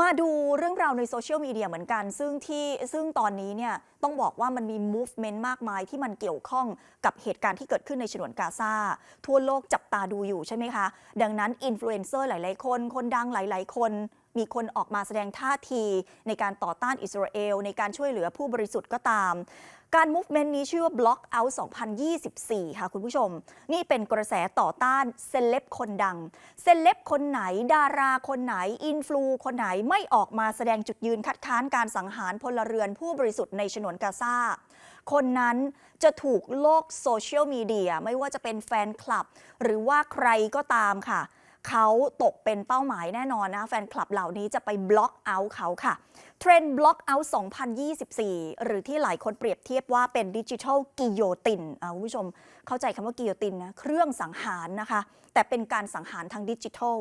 มาดูเรื่องราวในโซเชียลมีเดียเหมือนกัน ซึ่งที่ซึ่งตอนนี้เนี่ยต้องบอกว่ามันมี movement มากมายที่มันเกี่ยวข้องกับเหตุการณ์ที่เกิดขึ้นในฉนวนกาซาทั่วโลกจับตาดูอยู่ใช่ไหมคะ ดังนั้นอินฟลูเอนเซอร์หลาย ๆ คน คนดังหลาย ๆ คน มีคนออกมาแสดงท่าทีในการต่อต้านอิสราเอล ในการช่วยเหลือผู้บริสุทธิ์ก็ตาม การ movement นี้ชื่อว่า Block Out 2024 ค่ะคุณผู้ชม นี่เป็นกระแสต่อต้านเซเลบคนดัง เซเลบคนไหน ดาราคนไหน อินฟลูคนไหนไม่ออกมาแสดงจุดยืนคัดค้านการสังหารพลเรือนผู้บริสุทธิ์ในฉนวนกาซาคนนั้นจะถูกโลกโซเชียลมีเดียไม่ว่าจะเป็นแฟนคลับ หรือว่าใครก็ตามค่ะ เขาตกเป็นเป้าหมายแน่นอนนะ แฟนคลับเหล่านี้จะไปบล็อกเอาท์เขาค่ะ เทรนด์บล็อกเอาท์2024 หรือที่หลายคนเปรียบเทียบว่าเป็นดิจิทัลกิโยตินอ่าคุณผู้ชมเข้าใจคำว่ากิโยตินนะ เครื่องสังหารนะคะ แต่เป็นการสังหารทางดิจิทัล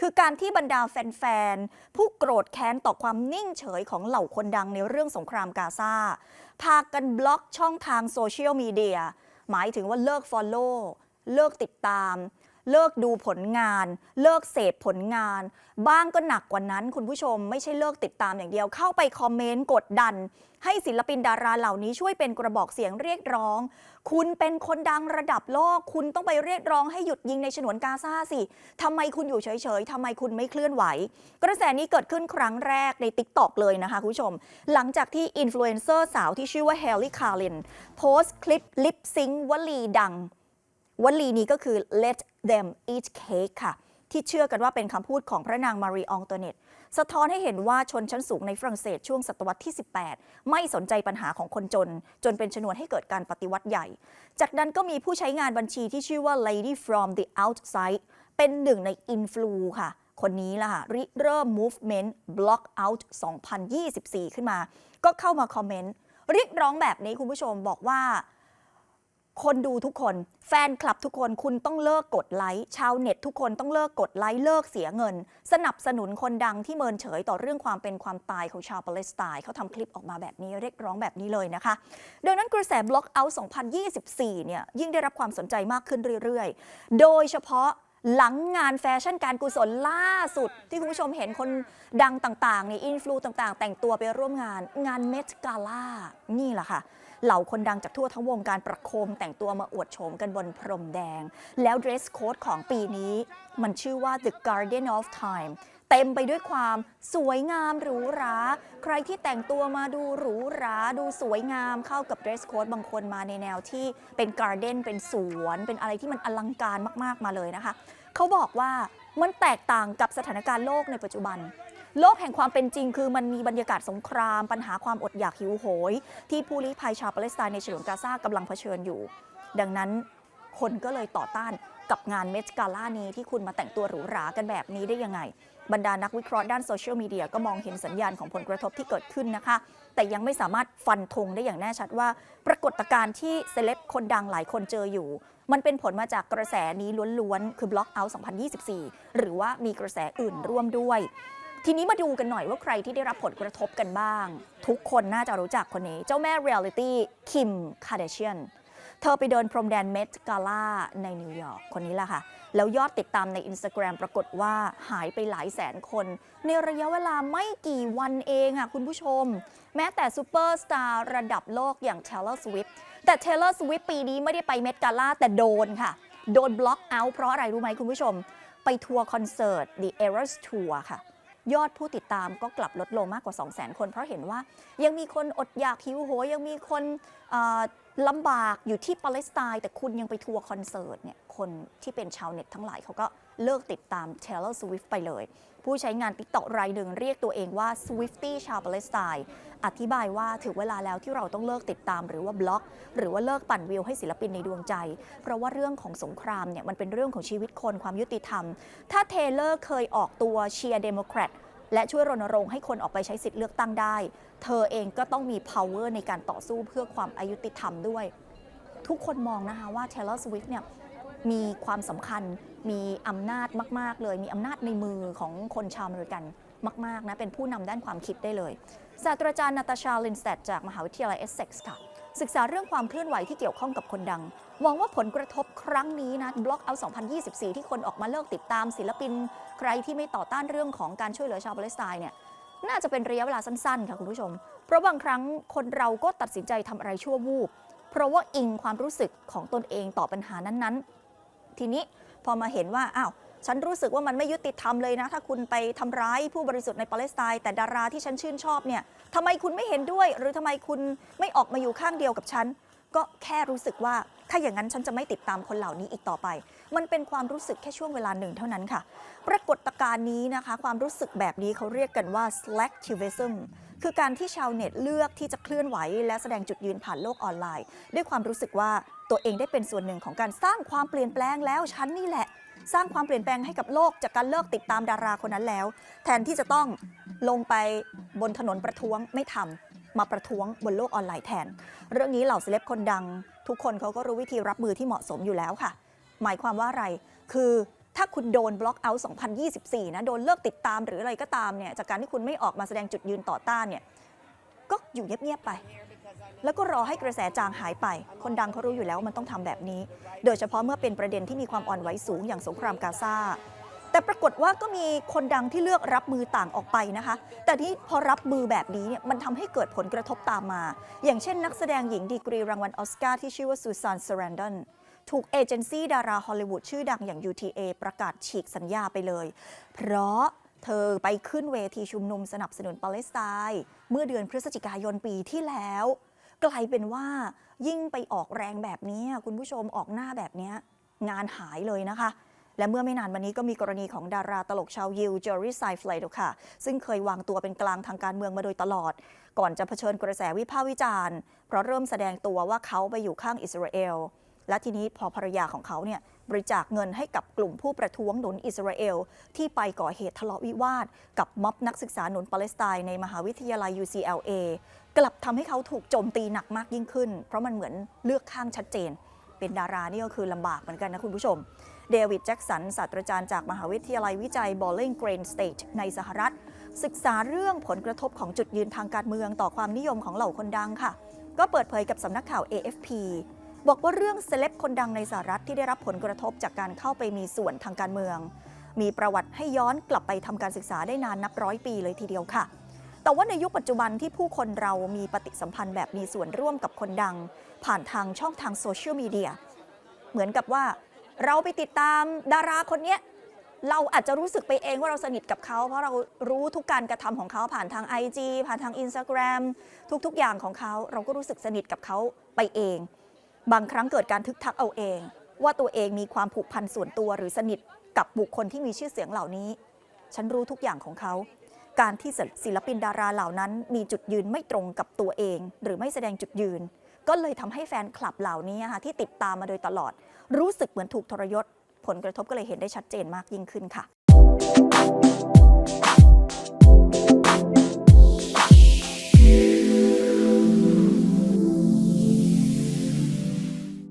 คือการที่บรรดาแฟน ๆ ผู้โกรธแค้นต่อความนิ่งเฉยของเหล่าคนดังในเรื่องสงครามกาซาพากันบล็อกช่องทางโซเชียลมีเดียหมายถึงว่าเลิก Follow เลิกติดตาม เลิกดูผลงาน เลิกเสพผลงาน บ้างก็หนักกว่านั้น คุณผู้ชมไม่ใช่เลิกติดตามอย่างเดียว เข้าไปคอมเมนต์กดดัน ให้ศิลปินดาราเหล่านี้ช่วยเป็นกระบอกเสียงเรียกร้อง คุณเป็นคนดังระดับโลก คุณต้องไปเรียกร้องให้หยุดยิงในฉนวนกาซาสิทำไมคุณอยู่เฉยๆทำไมคุณไม่เคลื่อนไหว กระแสนี้เกิดขึ้นครั้งแรกใน t ิ k t o k เลยนะคะคุณผู้ชม หลังจากที่อินฟลูเอนเซอร์สาวที่ชื่อว่าเฮลิคารินโพสต์คลิปลิปซิงวลีดัง วลีนี้ก็คือ let them eat cake ค่ะ ที่เชื่อกันว่าเป็นคำพูดของพระนางมารีอองโตเนตสะท้อนให้เห็นว่าชนชั้นสูงในฝรั่งเศสช่วงศตวรรษที่ 18 ไม่สนใจปัญหาของคนจน จนเป็นชนวนให้เกิดการปฏิวัติใหญ่ จากนั้นก็มีผู้ใช้งานบัญชีที่ชื่อว่า lady from the outside เป็นหนึ่งในอินฟลูค่ะ คนนี้ล่ะค่ะริเริ่ม movement block out 2024 ขึ้นมา ก็เข้ามาคอมเมนต์เรียกร้องแบบนี้คุณผู้ชมบอกว่า คนดูทุกคน แฟนคลับทุกคนคุณต้องเลิกกดไลค์ชาวเน็ตทุกคนต้องเลิกกดไลค์เลิกเสียเงิน สนับสนุนคนดังที่เมินเฉยต่อเรื่องความเป็นความตายของชาวปาเลสไตน์เขาทำคลิปออกมาแบบนี้เรียกร้องแบบนี้เลยนะคะ ดังนั้นกระแสบล็อกเอา2024 เนี่ยยิ่งได้รับความสนใจมากขึ้นเรื่อยๆ โดยเฉพาะหลังงานแฟชั่นการกุศลล่าสุด ที่คุณผู้ชมเห็นคนดังต่างๆนี่อินฟลูต่างๆ แต่งตัวไปร่วมงานงานเมทกาล่านี่แหละค่ะ เหล่าคนดังจากทั่วทั้งวงการประโคมแต่งตัวมาอวดโฉมกันบนพรมแดง แล้ว dress code ของปีนี้ มันชื่อว่า The Garden of Time เต็มไปด้วยความสวยงามหรูหรา ใครที่แต่งตัวมาดูหรูหราดูสวยงามเข้ากับ dress code บางคนมาในแนวที่เป็น garden เป็นสวน เป็นอะไรที่มันอลังการมากๆมาเลยนะคะ เขาบอกว่ามันแตกต่างกับสถานการณ์โลกในปัจจุบัน โลกแห่งความเป็นจริงคือมันมีบรรยากาศสงคราม ปัญหาความอดอยากหิวโหย ที่ผู้ลี้ภัยชาวปาเลสไตน์ในฉนวนกาซากำลังเผชิญอยู่ ดังนั้นคนก็เลยต่อต้านกับงานเมสกาล่านี้ที่คุณมาแต่งตัวหรูหรากันแบบนี้ได้ยังไง บรรดานักวิเคราะห์ด้านโซเชียลมีเดียก็มองเห็นสัญญาณของผลกระทบที่เกิดขึ้นนะคะ แต่ยังไม่สามารถฟันธงได้อย่างแน่ชัดว่า ปรากฏการณ์ที่เซเลบคนดังหลายคนเจออยู่ มันเป็นผลมาจากกระแสนี้ล้วนๆ คือ Block Out 2024 หรือว่ามีกระแสอื่นร่วมด้วย ทีนี้มาดูกันหน่อยว่าใครที่ได้รับผลกระทบกันบ้าง ทุกคนน่าจะรู้จักคนนี้ เจ้าแม่เรียลิตี้คิมคาเดเชียนเธอไปเดินพรมแดนเมทกาล่าในนิวยอร์กคนนี้แหละค่ะ แล้วยอดติดตามใน Instagram ปรากฏว่าหายไปหลายแสนคน ในระยะเวลาไม่กี่วันเองอะคุณผู้ชม แม้แต่ซูเปอร์สตาร์ระดับโลกอย่าง Taylor Swift แต่ Taylor Swift ปีนี้ไม่ได้ไปเมทกาล่าแต่โดนค่ะ โดนบล็อกเอาท์เพราะอะไรรู้ไหมคุณผู้ชม ไปทัวร์คอนเสิร์ต The Eras Tour ค่ะ ยอดผู้ติดตามก็กลับลดลงมากกว่า 200,000 คน เพราะเห็นว่ายังมีคนอดอยากหิวโหยยังมีคนอ ลำบากอยู่ที่ปาเลสไตน์แต่คุณยังไปทัวร์คอนเสิร์ตเนี่ยคนที่เป็นชาวเน็ตทั้งหลายเขาก็เลิกติดตาม Taylor Swift ไปเลย ผู้ใช้งาน TikTok รายหนึ่งเรียกตัวเองว่า Swiftie ชาวปาเลสไตน์อธิบายว่าถึงเวลาแล้วที่เราต้องเลิกติดตามหรือว่าบล็อก หรือว่าเลิกปั่นวิวให้ศิลปินในดวงใจ เพราะว่าเรื่องของสงครามเนี่ยมันเป็นเรื่องของชีวิตคนความยุติธรรม ถ้าเทเลอร์เคยออกตัวเชียร์เดโมแครต และช่วยรณรงค์ให้คนออกไปใช้สิทธิ์เลือกตั้งได้ เธอเองก็ต้องมี power ในการต่อสู้เพื่อความอายุติธรรมด้วย ทุกคนมองนะคะว่า Taylor Swift เนี่ยมีความสำคัญ มีอำนาจมาก ๆ เลย มีอำนาจในมือของคนชาวอเมริกันมาก ๆ นะ เป็นผู้นำด้านความคิดได้เลย ศาสตราจารย์นาตาชาลินสเตดจากมหาวิทยาลัยเอสเซ็กซ์ค่ะ ศึกษาเรื่องความเคลื่อนไหวที่เกี่ยวข้องกับคนดังหวังว่าผลกระทบครั้งนี้นะบล็อกเอา 2024 ที่คนออกมาเลิกติดตามศิลปิน ใครที่ไม่ต่อต้านเรื่องของการช่วยเหลือชาวปาเลสไตน์เนี่ยน่าจะเป็นระยะเวลาสั้นๆ ค่ะคุณผู้ชม เพราะบางครั้งคนเราก็ตัดสินใจทำอะไรชั่ววูบ เพราะว่าอิงความรู้สึกของตนเองต่อปัญหานั้นๆ ทีนี้พอมาเห็นว่าอ้าว ฉันรู้สึกว่ามันไม่ยุติธรรมเลยนะ ถ้าคุณไปทำร้ายผู้บริสุทธิ์ในปาเลสไตน์แต่ดาราที่ฉันชื่นชอบเนี่ยทำไมคุณไม่เห็นด้วย หรือทำไมคุณไม่ออกมาอยู่ข้างเดียวกับฉันก็แค่รู้สึกว่าถ้าอย่างนั้นฉันจะไม่ติดตามคนเหล่านี้อีกต่อไป มันเป็นความรู้สึกแค่ช่วงเวลาหนึ่งเท่านั้นค่ะ ปรากฏการณ์นี้นะคะ ความรู้สึกแบบนี้เขาเรียกกันว่า slacktivism คือการที่ชาวเน็ตเลือกที่จะเคลื่อนไหว และแสดงจุดยืนผ่านโลกออนไลน์ ด้วยความรู้สึกว่าตัวเองได้เป็นส่วนหนึ่งของการสร้างความเปลี่ยนแปลงแล้วฉันนี่แหละ สร้างความเปลี่ยนแปลงให้กับโลกจากการเลิกติดตามดาราคนนั้นแล้ว แทนที่จะต้องลงไปบนถนนประท้วงไม่ทำมาประท้วงบนโลกออนไลน์แทน เรื่องนี้เหล่าเซเลบคนดัง ทุกคนเขาก็รู้วิธีรับมือที่เหมาะสมอยู่แล้วค่ะ หมายความว่าอะไร คือถ้าคุณโดนบล็อกเอาท์2024 นะ โดนเลิกติดตามหรืออะไรก็ตามเนี่ย จากการที่คุณไม่ออกมาแสดงจุดยืนต่อต้านเนี่ย ก็อยู่เงียบๆไป แล้วก็รอให้กระแสจางหายไป คนดังเขารู้อยู่แล้วว่ามันต้องทำแบบนี้ โดยเฉพาะเมื่อเป็นประเด็นที่มีความอ่อนไหวสูงอย่างสงครามกาซาแต่ปรากฏว่าก็มีคนดังที่เลือกรับมือต่างออกไปนะคะ แต่ที่พอรับมือแบบนี้เนี่ยมันทำให้เกิดผลกระทบตามมา อย่างเช่นนักแสดงหญิงดีกรีรางวัลออสการ์ที่ชื่อว่าซูซานเซรันดอนถูกเอเจนซี่ดาราฮอลลีวูดชื่อดังอย่าง UTA ประกาศฉีกสัญญาไปเลย เพราะเธอไปขึ้นเวทีชุมนุมสนับสนุนปาเลสไตน์เมื่อเดือนพฤศจิกายนปีที่แล้ว กลายเป็นว่ายิ่งไปออกแรงแบบนี้คุณผู้ชมออกหน้าแบบนี้งานหายเลยนะคะ และเมื่อไม่นานมานี้ก็มีกรณีของดาราตลกชาวยิวเจอริสไซฟลดค่ะ ซึ่งเคยวางตัวเป็นกลางทางการเมืองมาโดยตลอด ก่อนจะเผชิญกระแสวิพากษ์วิจารณ์ เพราะเริ่มแสดงตัวว่าเขาไปอยู่ข้างอิสราเอลและทีนี้พอภรรยาของเขาเนี่ยบริจาคเงินให้กับกลุ่มผู้ประท้วงหนุนอิสราเอล ที่ไปก่อเหตุทะเลาะวิวาท กับม็อบนักศึกษาหนุนปาเลสไตน์ในมหาวิทยาลัย UCLA กลับทำให้เขาถูกโจมตีหนักมากยิ่งขึ้น เพราะมันเหมือนเลือกข้างชัดเจน เป็นดารานี่ก็คือลำบากเหมือนกันนะคุณผู้ชม เดวิดแจ็กสันศาสตราจารย์จากมหาวิทยาลัยวิจัย Bowling Green State ในสหรัฐ ศึกษาเรื่องผลกระทบของจุดยืนทางการเมืองต่อความนิยมของเหล่าคนดังค่ะ ก็เปิดเผยกับสำนักข่าว AFP บอกว่าเรื่องเซเลบคนดังในสหรัฐที่ได้รับผลกระทบจากการเข้าไปมีส่วนทางการเมือง มีประวัติให้ย้อนกลับไปทำการศึกษาได้นานนับร้อยปีเลยทีเดียวค่ะ แต่ว่าในยุคปัจจุบันที่ผู้คนเรามีปฏิสัมพันธ์แบบมีส่วนร่วมกับคนดัง ผ่านทางช่องทางโซเชียลมีเดียเหมือนกับว่าเราไปติดตามดาราคนเนี้ยเราอาจจะรู้สึกไปเองว่าเราสนิทกับเขา เพราะเรารู้ทุกการกระทำของเขาผ่านทาง IG ผ่านทาง Instagram ทุกๆ อย่างของเขา เราก็รู้สึกสนิทกับเขาไปเอง บางครั้งเกิดการทึกทักเอาเอง ว่าตัวเองมีความผูกพันส่วนตัวหรือสนิทกับบุคคลที่มีชื่อเสียงเหล่านี้ ฉันรู้ทุกอย่างของเขา การที่ศิลปินดาราเหล่านั้น มีจุดยืนไม่ตรงกับตัวเอง หรือไม่แสดงจุดยืน ก็เลยทำให้แฟนคลับเหล่านี้ค่ะที่ติดตามมาโดยตลอด รู้สึกเหมือนถูกทรยศ ผลกระทบก็เลยเห็นได้ชัดเจนมากยิ่งขึ้นค่ะ